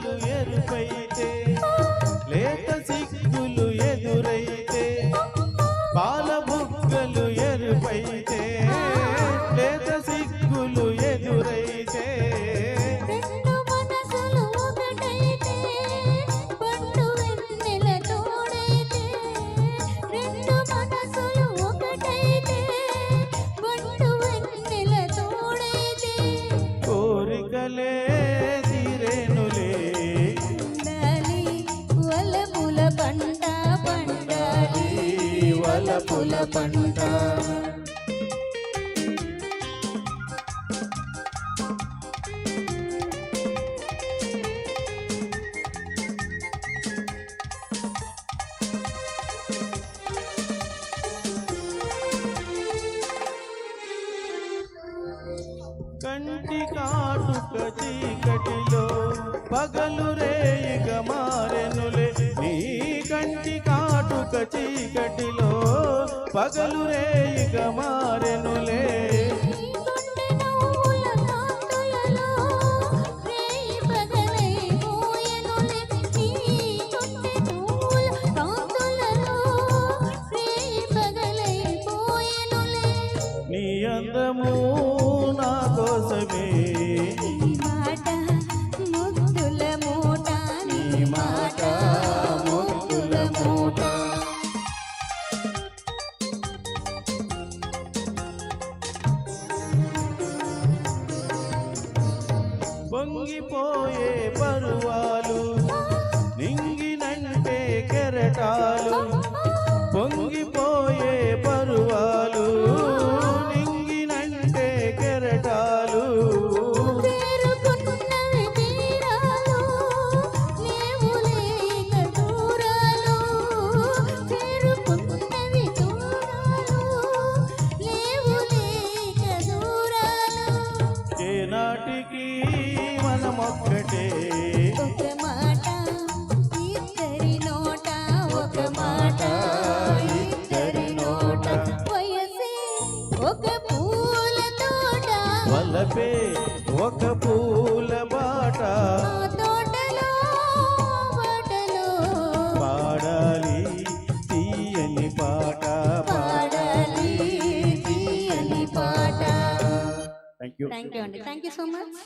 బుగ్గలు ఎరుపైతే లేత సిగ్గులు ఎదురైతే పాల బుగ్గలు ఎరుపైతే లేత సిగ్గులు ఎదురైతే. రెండు ఈ పంట. కంటి కాటుక చీకటిలో పగలు రేయిగ మారెనులే. నీ కంటి కాటుక చీకటిలో పగలు రేయిగ మారెనులే. నీ గుండె పరువాలు నింగినంటే కెరటాలు పొంగిపోయే పరువాలు నింగినంటే కెరటాలు. చేరుకున్నవి తీరాలు ఒక పూల బాట ఆ తోటలో బాటలో. పాడాలి తీయని పాట పాడాలి తీయని పాట. థ్యాంక్ యూ థ్యాంక్ యూ అండి. Thank you so much